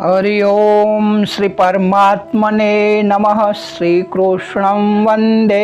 હરિ ઓમ શ્રી પરમાત્મને નમઃ શ્રી કૃષ્ણ વંદે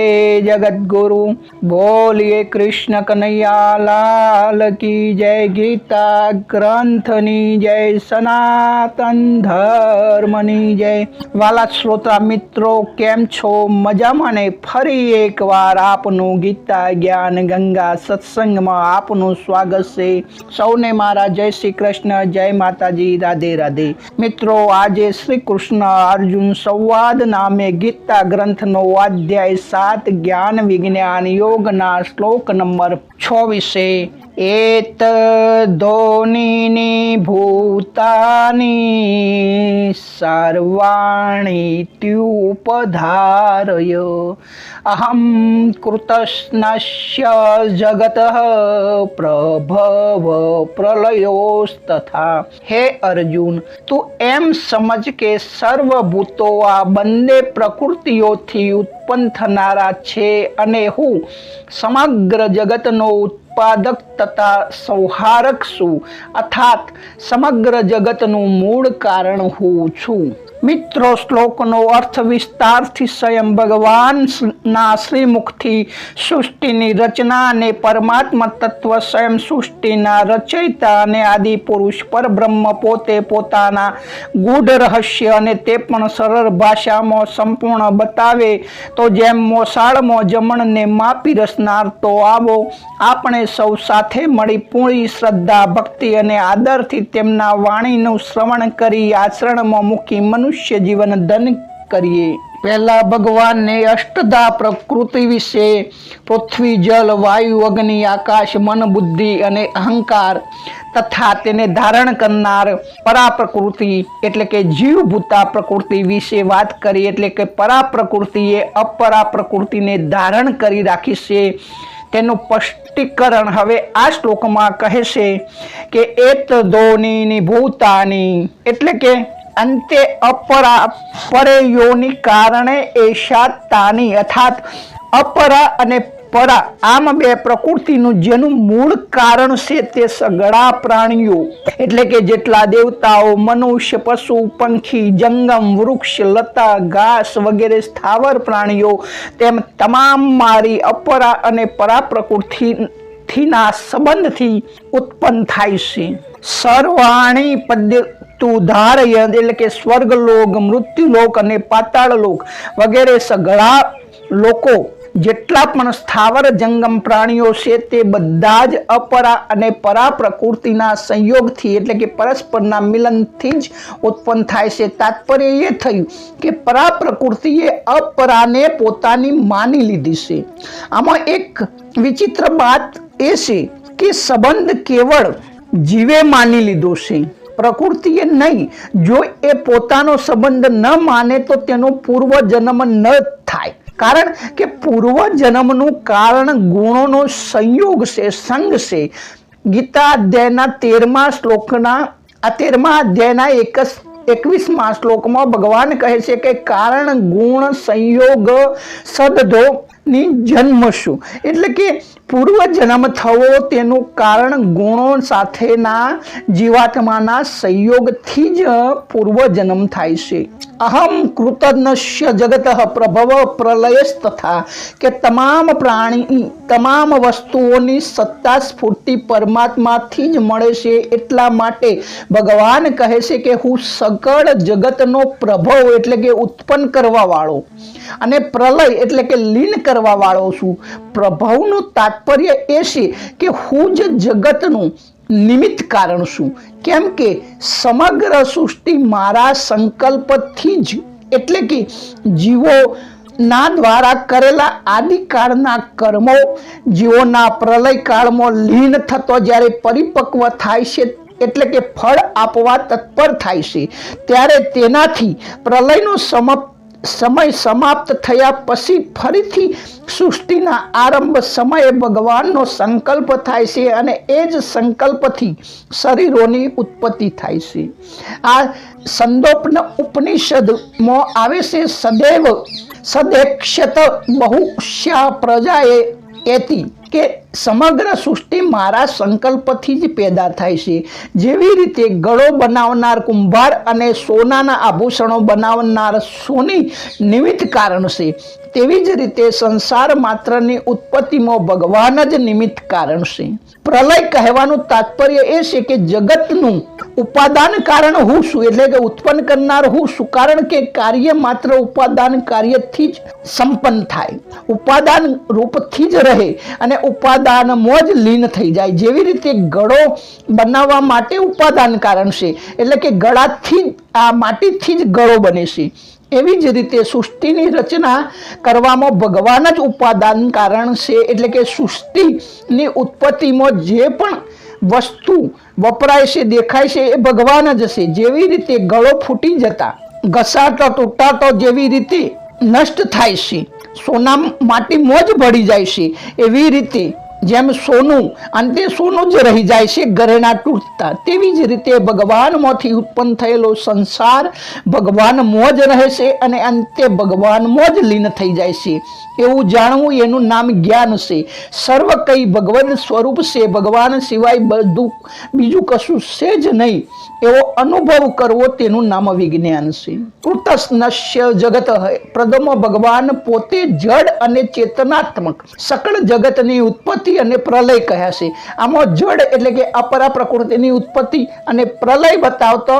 જગદગુરુ બોલીએ કૃષ્ણ કનૈયા લાલ કી જય ગીતા ગ્રંથની જય સનાતન ધર્મની જય વાલા શ્રોતા મિત્રો કેમ છો મજામાં ને ફરી એકવાર આપનું ગીતા જ્ઞાન ગંગા સત્સંગમાં આપનું સ્વાગત છે સૌને મારા જય શ્રી કૃષ્ણ જય માતાજી રાધે રાધે મિત્રો, આજે શ્રી કૃષ્ણ અર્જુન સંવાદ નામે ગીતા ગ્રંથનો અધ્યાય સાત, જ્ઞાન વિજ્ઞાન યોગના શ્લોક નંબર છ એત ધોનીની ભૂતાની સર્વાણી ત્યુપધારય. અહમ કૃતસ્નસ્ય જગત પ્રભવ પ્રલયોસ્તથા. હે અર્જુન, તું એમ સમજ કે સર્વભૂતો આ બંને પ્રકૃતિઓથી ઉત્પન્ન થનારા છે અને હું સમગ્ર જગતનો ઉત્પાદક તથા સંહારક છું. અર્થાત સમગ્ર જગતનું મૂળ કારણ હું છું. મિત્રો, શ્લોકનો અર્થ વિસ્તારથી સ્વયં ભગવાનના શ્રીમુખથી સૃષ્ટિની રચના અને પરમાત્મા તત્વ સ્વયં સૃષ્ટિના રચયિતા અને આદિ પુરુષ પરબ્રહ્મ પોતે પોતાના ગૂઢ રહસ્ય અને તે પણ સરળ ભાષામાં સંપૂર્ણ બતાવે, તો જેમ મોસાળમાં જમણને માપી રસનાર તો આવો આપણે સૌ સાથે મળી પૂરી શ્રદ્ધા, ભક્તિ અને આદરથી તેમના વાણીનું શ્રવણ કરી આચરણમાં મૂકી મનુષ્ય જીવન ધન કરીએ. પહેલા ભગવાનને અષ્ટધા પ્રકૃતિ વિશે પૃથ્વી જલ વાયુ, અગ્નિ, આકાશ, મન, બુદ્ધિ અને અહંકાર તથા તેને ધારણ કરનાર પરા પ્રકૃતિ એટલે કે જીવભૂતા પ્રકૃતિ વિશે વાત કરી એટલે કે પરા પ્રકૃતિએ અપરા પ્રકૃતિને ધારણ કરી રાખી છે. તેનું સ્પષ્ટીકરણ હવે આ શ્લોકમાં કહે છે કે એત ધોની ભૂતાની એટલે કે અંતે અપરા પરેયોની કારણે એશા તાની અર્થાત અપરા અને પરા આમ બે પ્રકૃતિનું જેનું મૂળ કારણ છે તે સગળા પ્રાણીઓ. એટલે કે જેટલા દેવતાઓ, મનુષ્ય, પશુ, પંખી, જંગમ, વૃક્ષ, લતા, ઘાસ વગેરે સ્થાવર પ્રાણીઓ, તેમ તમામ મારી અપરા અને પરા પ્રકૃતિના સંબંધથી ઉત્પન્ન થાય છે. સર્વાણી પદ્ય તું ધારય એટલે કે સ્વર્ગલોક, મૃત્યુલોક અને પાતાળલોક વગેરે સઘળા લોકો જેટલા પણ સ્થાવર જંગમ પ્રાણીઓ છે તે બધા જ અપરા અને પરા પ્રકૃતિના સંયોગથી એટલે કે પરસ્પરના મિલનથી જ ઉત્પન્ન થાય છે. તાત્પર્ય એ થયું કે પરા પ્રકૃતિએ અપરાને પોતાની માની લીધી છે. આમાં એક વિચિત્ર વાત એ છે કે સંબંધ કેવળ જીવે માની લીધો છે. પ્રકૃતિએ નહીં, જો એ પોતાનો સંબંધ ન માને તો તેનો પૂર્વ જન્મ ન થાય. કારણ કે પૂર્વ જન્મનું કારણ ગુણોનો સંયોગ છે, સંગ છે. ગીતા અધ્યાયના તેરમા શ્લોકના, આ તેરમા અધ્યાયના એક એકવીસમા શ્લોકમાં ભગવાન કહે છે કે કારણ ગુણ સંયોગ સદધો ની જન્મ શું? એટલે કે પૂર્વ જન્મ થવો તેનું કારણ ગુણો સાથેના જીવાત્માના સંયોગથી જ પૂર્વ જન્મ થાય છે. અહમ કૃતજ્ઞ જગત પ્રભવ પ્રલયસ તથા કે તમામ પ્રાણી, તમામ વસ્તુઓની સત્તા સ્ફૂર્તિ પરમાત્માથી જ મળે છે એટલા માટે ભગવાન કહે છે કે હું સકળ જગતનો પ્રભવ એટલે કે ઉત્પન્ન કરવા વાળો. અને પ્રલય એટલે કે લીન કરવા વાળો છું. પ્રભાવનું તાત્પર્ય એ છે કે હું જ જગતનું નિમિત્ત કારણ છું. કેમ કે સમગ્ર સૃષ્ટિ મારા સંકલ્પથી જ એટલે કે જીવો ના દ્વારા કરેલા આદિકાળના કર્મો, જીવોના પ્રલય કાળમાં લીન થતો જ્યારે પરિપક્વ થાય છે એટલે કે ફળ આપવા તત્પર થાય છે. ત્યારે તેનાથી પ્રલયનું સમાપ્ત સમય સમાપ્ત થયા પછી ફરીથી સૃષ્ટિના આરંભ સમયે ભગવાનનો સંકલ્પ થાય છે અને એ જ સંકલ્પથી શરીરોની ઉત્પત્તિ થાય છે. આ સંદોપન ઉપનિષદમાં આવે છે, સદૈવ સદેક્ષત બહુશ્યા પ્રજાએ એથી કે સમગ્ર સૃષ્ટિ મારા સંકલ્પથી જ પેદા થાય છે. જેવી રીતે ગળો બનાવનાર કુંભાર અને સોનાના આભૂષણો બનાવનાર સોની નિમિત્ત કારણ છે. તેવી જ રીતે સંસાર માત્રની ઉત્પત્તિમાં ભગવાન જ નિમિત્ત કારણ છે. પ્રલય કહેવાનું તાત્પર્ય એ છે કે જગતનું ઉપાદાન કારણ હું છું, એટલે કે ઉત્પન્ન કરનાર હું છું, કારણ કે કાર્ય માત્ર ઉપાદાન કાર્યથી જ સંપન્ન થાય. ઉપાદાન રૂપથી જ રહે અને ઉપાદાનમાં જ લીન થઈ જાય. જેવી રીતે ગળો બનાવવા માટે ઉપાદાન કારણ છે. એટલે કે ગળાથી આ માટીથી જ ગળો બને છે. એવી જ રીતે સૃષ્ટિની રચના કરવામાં ભગવાન જ ઉપાદાન કારણ છે. એટલે કે સૃષ્ટિની ઉત્પત્તિમાં જે પણ વસ્તુ વપરાય છે, દેખાય છે, એ ભગવાન જ છે. જેવી રીતે ગળો ફૂટી જતા ઘસાતો તૂટાતો જેવી રીતે નષ્ટ થાય છે. સોના માટી મોજ ભળી જાય છે. એવી રીતે જેમ સોનું, અંતે સોનું જ રહી જાય છે, ઘરેણા તૂટતા. તેવી જ રીતે ભગવાનમાંથી ઉત્પન્ન થયેલો સંસાર ભગવાન મોજ રહે છે અને અંતે ભગવાન મોજ લીન થઈ જાય છે. એવું જાણવું એનું નામ જ્ઞાન છે. સર્વ કઈ ભગવદ સ્વરૂપ છે. ભગવાન સિવાય બધું, બીજું કશું છે જ નહીં. એવો અનુભવ કરવો તેનું નામ વિજ્ઞાન છે. કૃતસ્નશ્ય જગત પ્રથમ ભગવાન પોતે જડ અને ચેતનાત્મક. સકળ જગતની ઉત્પત્તિ અને પ્રલય કહ્યા છે. આમાં જળ એટલે કે અપરા પ્રકૃતિની ઉત્પત્તિ અને પ્રલય બતાવતો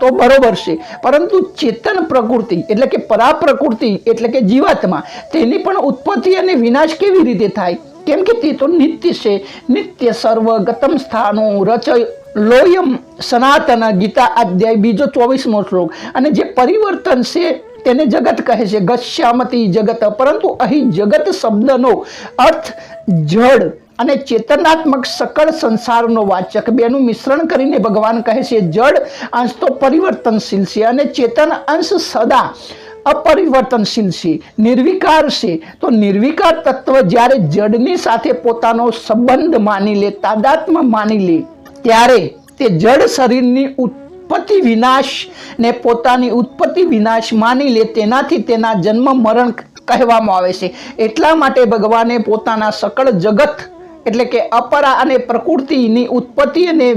તો બરોબર છે. પરંતુ ચેતન પ્રકૃતિ એટલે કે પરા પ્રકૃતિ એટલે કે જીવાત્મા તેની પણ ઉત્પત્તિ અને વિનાશ કેવી રીતે થાય? કેમ કે તે તો નિત્ય છે. નિત્ય સર્વ ગતમ સ્થાનો રચ લોયમ સનાતન ગીતા અધ્યાય બીજો ચોવીસમો શ્લોક. અને જે પરિવર્તન છે તેને જગત કહે છે ગશ્યામતી જગત. પરંતુ અહીં જગત શબ્દનો અર્થ જડ અને ચેતનાત્મક સકળ સંસારનો વાચક. બેનું મિશ્રણ કરીને ભગવાન કહે છે, જડ અંશ તો પરિવર્તનશીલ છે અને ચેતન અંશ સદા અપરિવર્તનશીલ છે. નિર્વિકાર છે. તો નિર્વિકાર તત્વ જ્યારે જડની સાથે પોતાનો સંબંધ માની લે, તાદાત્મ માની લે, ત્યારે તે જડ શરીરની ઉત્પત્તિ વિનાશ ને પોતાની ઉત્પત્તિ વિનાશ માની લે, તેનાથી તેના જન્મ, મરણ કહેવામાં આવે છે. એટલા માટે ભગવાને પોતાના સકળ જગત, એટલે કે અપરા અને પ્રકૃતિની ઉત્પત્તિ અને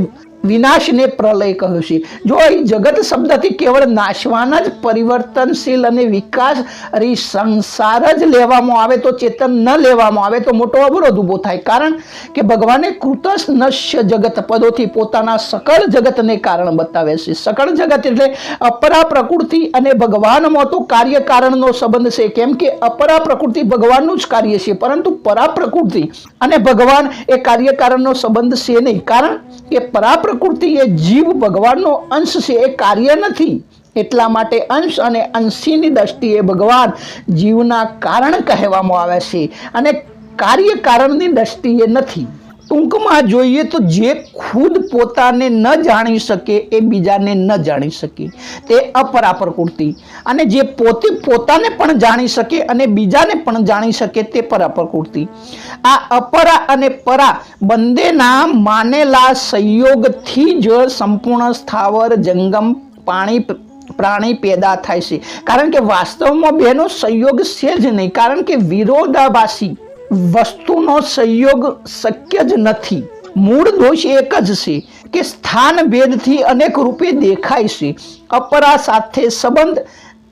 વિનાશને પ્રલય કહ્યું છે. જો અહીં જગત શબ્દથી કેવળ નાશવાના જ પરિવર્તનશીલ અને વિકાસ અરે સંસાર જ લેવામાં આવે તો ચેતન ન લેવામાં આવે તો મોટો અવરોધ ઊભો થાય. કારણ કે ભગવાને કૃતસ નશ્ય જગત પદોથી પોતાના સકળ જગતને કારણ બતાવે છે. સકળ જગત એટલે અપરા પ્રકૃતિ અને ભગવાનમાં તો કાર્ય કારણનો સંબંધ છે. કેમ કે અપરા પ્રકૃતિ ભગવાનનું જ કાર્ય છે, પરંતુ પરા પ્રકૃતિ અને ભગવાન એ કાર્ય કારણનો સંબંધ છે નહીં. કારણ કે પરા પ્રકૃતિ એ જીવ ભગવાનનો અંશ છે, એ કાર્ય નથી. એટલા માટે અંશ અને અંશીની દ્રષ્ટિએ ભગવાન જીવના કારણ કહેવામાં આવે છે અને કાર્ય કારણની દ્રષ્ટિએ નથી. ટૂંકમાં જોઈએ તો જે ખુદ પોતાને ન જાણી શકે એ બીજાને ન જાણી શકે. તે અપરાપર કુર્તિ અને જે પોતે પોતાને પણ જાણી શકે અને બીજાને પણ જાણી શકે તે પરાપર કુર્તિ આ અપરા અને પરા બંનેના માનેલા સંયોગથી જ સંપૂર્ણ સ્થાવર, જંગમ, પાણી, પ્રાણી પેદા થાય છે. કારણ કે વાસ્તવમાં બેનો સંયોગ છે જ નહીં. કારણ કે વિરોધાભાસી વસ્તુનો સંયોગ શક્ય જ નથી. મૂળ દોષ એક જ છે કે સ્થાન ભેદથી અનેક રૂપે દેખાય છે. અપરા સાથે સંબંધ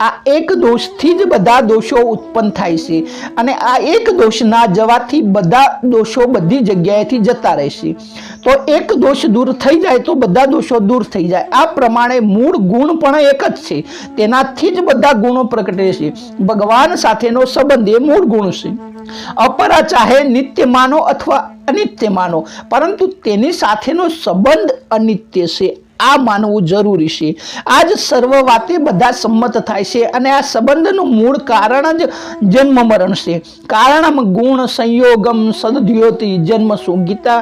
આ એક દોષથી જ બધા દોષો ઉત્પન્ન થાય છે. અને આ એક દોષ ના જવાથી બધા દોષો બધી જગ્યાએથી જતા રહેશે તો એક દોષ દૂર થઈ જાય તો બધા દોષો દૂર થઈ જાય. આ પ્રમાણે મૂળ ગુણ પણ એક જ છે. તેનાથી જ બધા ગુણો પ્રગટે છે. ભગવાન સાથેનો સંબંધ એ મૂળ ગુણ છે. અપરા ચાહે નિત્ય માનો અથવા અનિત્ય માનો. પરંતુ તેની સાથેનો સંબંધ અનિત્ય છે. આ માનવું જરૂરી છે. આ જ સર્વ વાતે બધા સંમત થાય છે અને આ સંબંધનું મૂળ કારણ જ જન્મ મરણ છે. કારણમ ગુણ સંયોગમ સદધ્યોતિ જન્મ ગીતા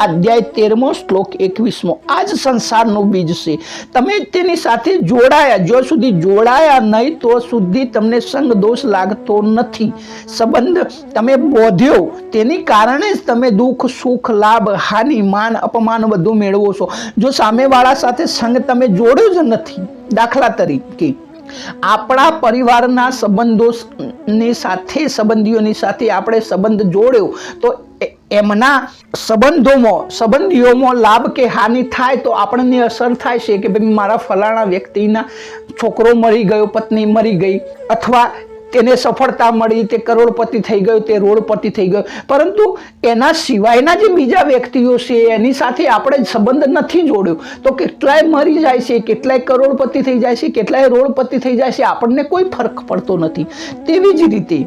અધ્યાય તેરમો શ્લોક એકવીસમો. આ જ સંસારનું બીજ છે. તમે તેની સાથે જોડાયા. જો સુધી જોડાયા નહીં, તો સુધી તમને સંગ દોષ લાગતો નથી. સંબંધ તમે બોધ્યો. તેની કારણે જ તમે દુઃખ, સુખ, લાભ, હાનિ, માન, અપમાન બધું મેળવો છો. જો સામેવાળા સાથે સંગ તમે જોડ્યો જ નથી, દાખલા તરીકે. આપણા પરિવારના સંબંધોની સાથે, સંબંધીઓની સાથે આપણે સંબંધ જોડ્યો, તો એમના સંબંધોમાં, સંબંધીઓમાં લાભ કે હાનિ થાય તો આપણને અસર થાય છે કે ભાઈ મારા ફલાણા વ્યક્તિના છોકરો મરી ગયો, પત્ની મરી ગઈ, અથવા તેને સફળતા મળી તે કરોડપતિ થઈ ગયો, તે રોડપતિ થઈ ગયો. પરંતુ એના સિવાયના જે બીજા વ્યક્તિઓ છે, એની સાથે આપણે સંબંધ નથી જોડ્યો. તો કેટલાય મરી જાય છે, કેટલાય કરોડપતિ થઈ જાય છે, કેટલાય રોડપતિ થઈ જાય છે, આપણને કોઈ ફરક પડતો નથી. તેવી જ રીતે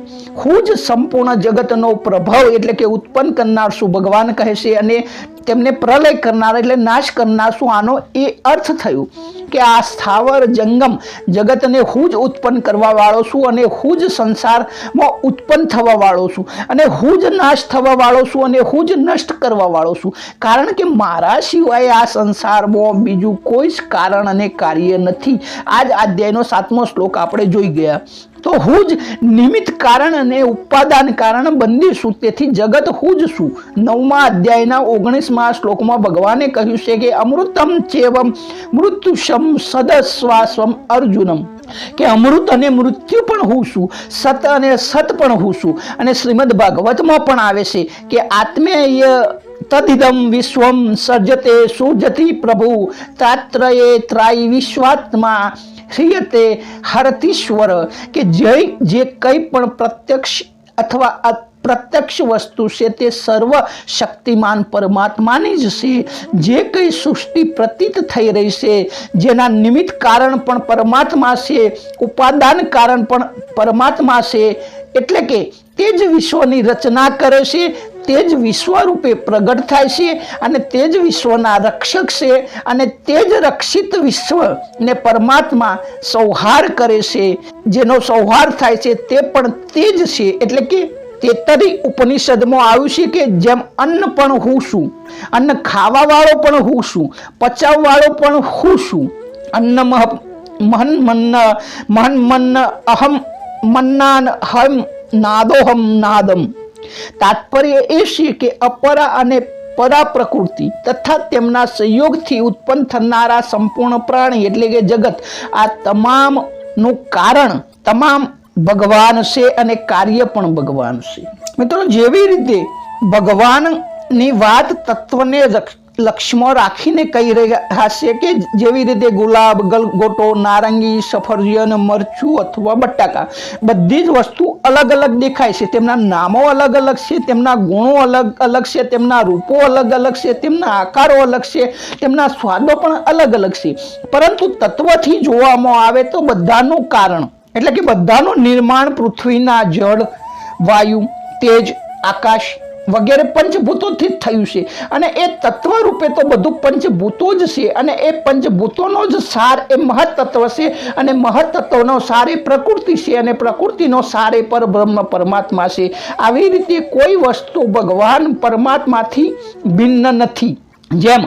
હું જ સંપૂર્ણ જગતનો પ્રભાવ એટલે કે ઉત્પન્ન કરનાર શું ભગવાન કહે છે અને તેમને પ્રલય કરનાર એટલે નાશ કરનાર શું? આનો એ અર્થ થયું કે આ સ્થાવર જંગમ જગતને હું જ ઉત્પન્ન કરવા વાળો છું અને હું જ સંસારમાં ઉત્પન્ન થવા વાળો છું અને હું જ નાશ થવા વાળો છું અને હું જ નષ્ટ કરવા વાળો છું. કારણ કે મારા સિવાય આ સંસારમાં બીજું કોઈ જ કારણ અને કાર્ય નથી. આ જ અધ્યાયનો સાતમો શ્લોક આપણે જોઈ ગયા. તો હું જ નિમિત્ત કારણ અને ઉપાદાન કારણ બંદી છું તેથી જગત હું જ છું નવમા અધ્યાયના ઓગણીસમાં શ્લોકમાં ભગવાને કહ્યું છે કે અમૃતમ ચેવમ મૃત્યુષમ સદસ્વાસ્વમ અર્જુનમ. કે અમૃત અને મૃત્યુ પણ હું છું સત અને સત પણ હું છું અને શ્રીમદ ભાગવતમાં પણ આવે છે કે આત્મેય તદિદમ વિશ્વમ સર્જતે સુજતી પ્રભુ, તાત્રયે ત્રાય વિશ્વાત્મા. હિયતે હરતીશ્વર કે જય, જે કંઈ પણ પ્રત્યક્ષ અથવા પ્રત્યક્ષ વસ્તુ છે તે સર્વ શક્તિમાન પરમાત્માની જ છે. જે કંઈ સૃષ્ટિ પ્રતીત થઈ રહી છે, જેના નિમિત્ત કારણ પણ પરમાત્મા છે, ઉપાદાન કારણ પણ પરમાત્મા છે, એટલે કે તે જ વિશ્વની રચના કરે છે તે જ વિશ્વ રૂપે પ્રગટ થાય છે અને તે જ વિશ્વના રક્ષક છે અને તે જ રક્ષિત વિશ્વને પરમાત્મા સંહાર કરે છે. જેનો સંહાર થાય છે તે પણ તે જ છે. એટલે કે તેતરી ઉપનિષદમાં આવ્યું છે કે જેમ અન્ન પણ હું છું, અન્ન ખાવાવાળો પણ હું છું, પચાવવાળો પણ હું છું. અન્ન મહન મન્ન મહન મન્ન અહમ મન્નાન હમ નાદોહમ નાદમ. તાત્પર્ય એ છે કે અપરા અને પરા પ્રકૃતિ તથા તેમના સંયોગથી ઉત્પન્ન થનારા સંપૂર્ણ પ્રાણી એટલે કે જગત, આ તમામનું કારણ તમામ ભગવાન છે અને કાર્ય પણ ભગવાન છે. મિત્રો, જેવી રીતે ભગવાનની વાત તત્વને લક્ષ્યમાં રાખીને કહી રહ્યા છે કે જેવી રીતે ગુલાબ ગલગોટો નારંગી, સફરજન, મરચું અથવા બટાકા, બધી જ વસ્તુ અલગ અલગ દેખાય છે. તેમના નામો અલગ અલગ છે, તેમના ગુણો અલગ અલગ છે, તેમના રૂપો અલગ અલગ છે, તેમના આકારો અલગ છે, તેમના સ્વાદો પણ અલગ અલગ છે. પરંતુ તત્વથી જોવામાં આવે તો બધાનું કારણ, એટલે કે બધાનું નિર્માણ પૃથ્વીના જળ, વાયુ, તેજ, આકાશ વગેરે પંચભૂતોથી જ થયું છે. અને એ તત્વ રૂપે તો બધું પંચભૂતો જ છે. અને એ પંચભૂતોનો જ સાર, એ મહત્તત્વ છે. અને મહત્તત્વનો સાર એ પ્રકૃતિ છે અને પ્રકૃતિનો સાર એ પરબ્રહ્મ પરમાત્મા છે. આવી રીતે કોઈ વસ્તુ ભગવાન પરમાત્માથી ભિન્ન નથી. જેમ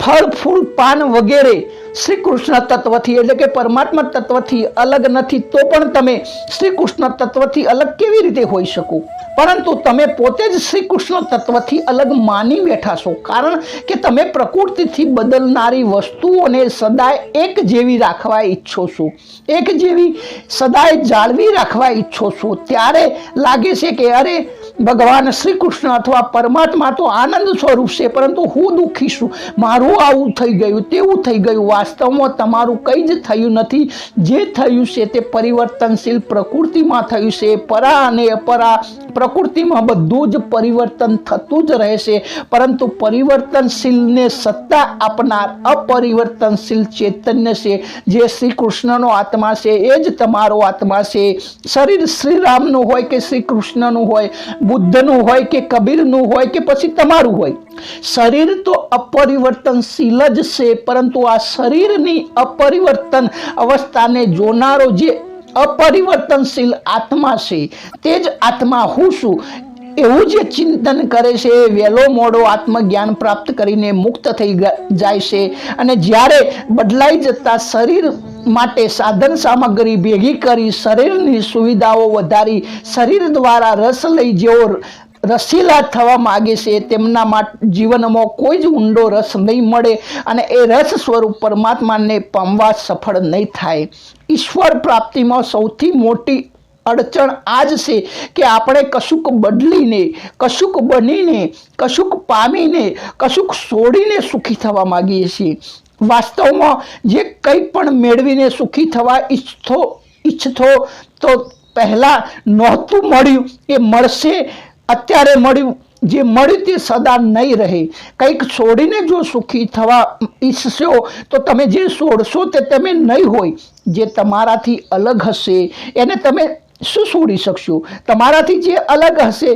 ફળ, ફૂલ, પાન વગેરે શ્રી કૃષ્ણ તત્વથી, એટલે કે પરમાત્મા તત્વથી અલગ નથી, તો પણ તમે શ્રી કૃષ્ણ તત્વથી અલગ કેવી રીતે હોઈ શકો? પરંતુ તમે પોતે જ શ્રી કૃષ્ણ તત્વથી અલગ માની બેઠા છો. કારણ કે તમે પ્રકૃતિથી બદલનારી વસ્તુઓને સદાય એક જેવી રાખવા ઈચ્છો છો. એક જેવી સદાય જાળવી રાખવા ઈચ્છો છો. ત્યારે લાગે છે કે, અરે, ભગવાન શ્રી કૃષ્ણ અથવા પરમાત્મા તો આનંદ સ્વરૂપ છે, પરંતુ હું દુઃખી છું. મારું આવું થઈ ગયું, તેવું થઈ ગયું વાસ્તવમાં તમારું કંઈ જ થયું નથી. જે થયું છે તે પરિવર્તનશીલ પ્રકૃતિમાં થયું છે. પરા અને અપરા પ્રકૃતિમાં બધું જ પરિવર્તન થતું જ રહેશે પરંતુ પરિવર્તનશીલને સત્તા આપનાર અપરિવર્તનશીલ ચૈતન્ય છે. જે શ્રી કૃષ્ણનો આત્મા છે, એ જ તમારો આત્મા છે. શરીર શ્રી રામનું હોય કે શ્રી કૃષ્ણનું હોય, બુદ્ધનું હોય કે કબીરનું હોય કે પછી તમારું હોય. શરીર તો અપરિવર્તનશીલ જ છે, પરંતુ આ શરીરની અપરિવર્તન અવસ્થાને જોનારો જે અપરિવર્તનશીલ આત્મા છે, તે જ આત્મા હું છું. એવું જે ચિંતન કરે છે, એ વહેલો મોડો આત્મજ્ઞાન પ્રાપ્ત કરીને મુક્ત થઈ જાય છે. અને જ્યારે બદલાઈ જતા શરીર માટે સાધન સામગ્રી ભેગી કરી શરીરની સુવિધાઓ વધારી, શરીર દ્વારા રસ લઈ જેવો રસીલા થવા માગે છે, તેમના જીવનમાં કોઈ જ ઊંડો રસ નહીં મળે અને એ રસ સ્વરૂપ પરમાત્માને પામવા સફળ નહીં થાય. ઈશ્વર પ્રાપ્તિમાં સૌથી મોટી અડચણ આ જ છે કે આપણે કશુંક બદલીને, કશુંક બનીને, કશુંક પામીને, કશુંક છોડીને સુખી થવા માગીએ છીએ. વાસ્તવમાં જે કંઈ પણ મેળવીને સુખી થવા ઈચ્છતો ઈચ્છતો તો પહેલાં નહોતું મળ્યું, એ મળશે અત્યારે મળ્યું જે મળ્યું તે સદા નહીં રહે. કંઈક છોડીને જો સુખી થવા ઈચ્છશો, તો તમે જે છોડશો તે તમે નહીં હોય. જે તમારાથી અલગ હશે, એને તમે શું છોડી શકશો? તમારાથી જે અલગ હશે,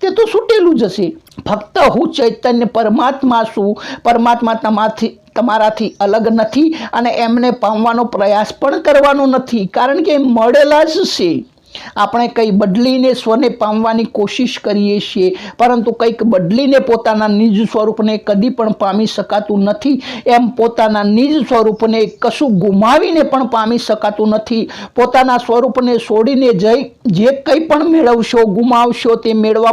તે તો છૂટેલું જ હશે. ફક્ત હું ચૈતન્ય પરમાત્મા છું. પરમાત્મા તમારાથી તમારાથી અલગ નથી અને એમને પામવાનો પ્રયાસ પણ કરવાનો નથી. કારણ કે મળેલા જ છે. આપણે કંઈ બદલીને સ્વને પામવાની કોશિશ કરીએ છીએ, પરંતુ કંઈક બદલીને પોતાના નિજ સ્વરૂપને કદી પણ પામી શકાતું નથી. એમ પોતાના નિજ સ્વરૂપને કશું ગુમાવીને પણ પામી શકાતું નથી. પોતાના સ્વરૂપને છોડીને જઈ, જે કંઈ પણ મેળવશો, ગુમાવશો તે મેળવા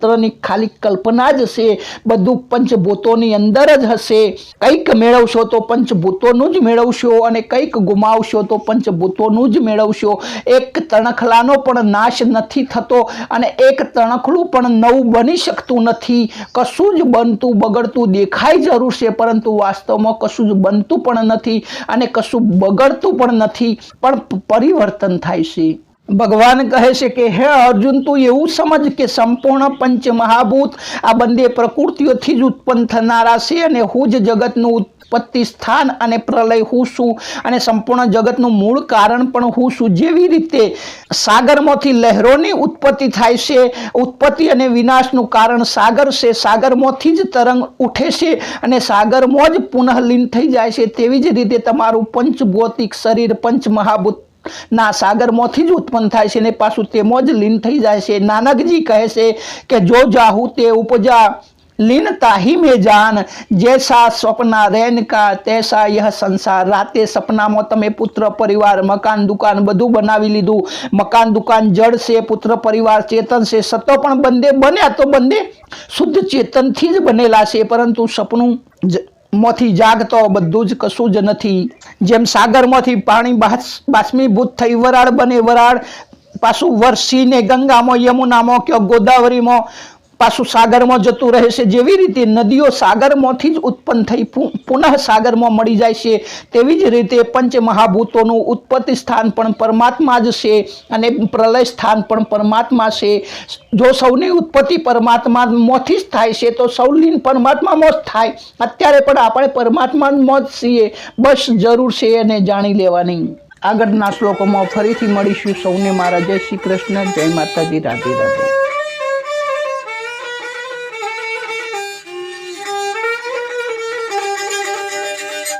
માત્રની ખાલી કલ્પના જ હશે, બધું પંચભૂતોની અંદર જ હશે. કંઈક મેળવશો તો પંચભૂતોનું જ મેળવશો અને કંઈક ગુમાવશો તો પંચભૂતોનું જ મેળવશો. એક તણખલાનો પણ નાશ નથી થતો અને એક તણખલું પણ નવું બની શકતું નથી. કશું જ બનતું બગડતું દેખાય જરૂર છે પરંતુ વાસ્તવમાં કશું જ બનતું પણ નથી અને કશું બગડતું પણ નથી. પણ પરિવર્તન થાય છે. ભગવાન કહે છે કે, હે અર્જુન, તું એવું સમજ કે સંપૂર્ણ પંચ મહાભૂત આ બંને પ્રકૃતિઓથી જ ઉત્પન્ન થનારા છે અને હું જ જગતનું ઉત્પત્તિ સ્થાન અને પ્રલય હું છું અને સંપૂર્ણ જગતનું મૂળ કારણ પણ હું છું. જેવી રીતે સાગરમાંથી લહેરોની ઉત્પત્તિ થાય છે, ઉત્પત્તિ અને વિનાશનું કારણ સાગર છે, સાગરમાંથી જ તરંગ ઉઠે છે અને સાગરમાં જ પુનઃલીન થઈ જાય છે. તેવી જ રીતે તમારું પંચભૌતિક શરીર પંચ મહાભૂત ના સાગરમાંથી જ ઉત્પન્ન થાય છે ને પાછું તેમાં જ લીન થઈ જાય છે નાનકજી કહે છે કે જો જાહુ તે ઉપજા લીન તાહી में જાન જૈસા સ્વપ્ના રૈન કા તૈસા यह સંસાર રાતે સપનામાં તમે પુત્ર પરિવાર મકાન દુકાન બધું બનાવી લીધું મકાન દુકાન જળ છે પુત્ર પરિવાર ચેતન છે સતો પણ બંને બન્યા તો બંને શુદ્ધ ચેતનથી જ બનેલા છે પરંતુ સપનું જ માંથી જાગતો બધું જ કશું જ નથી. જેમ સાગરમાંથી પાણી બાષ્મીભૂત થઈ વરાળ બને વરાળ, પાછું વરસીને ગંગામાં, યમુનામાં કે ગોદાવરીમાં પાછું સાગરમાં જતું રહે છે. જેવી રીતે નદીઓ સાગરમાંથી જ ઉત્પન્ન થઈ, પુનઃ સાગરમાં મળી જાય છે, તેવી જ રીતે પંચ મહાભૂતોનું ઉત્પત્તિ સ્થાન પણ પરમાત્મા જ છે અને પ્રલય સ્થાન પણ પરમાત્મા છે. જો સૌની ઉત્પત્તિ પરમાત્મામાંથી જ થાય છે, તો સૌલીન પરમાત્મામાં જ થાય. અત્યારે પણ આપણે પરમાત્મામાં જ છીએ. બસ જરૂર છે એને જાણી લેવાની. આગળના શ્લોકોમાં ફરીથી મળીશું. સૌને મારા જય શ્રી કૃષ્ણ. જય માતાજી. રાધે રાધે.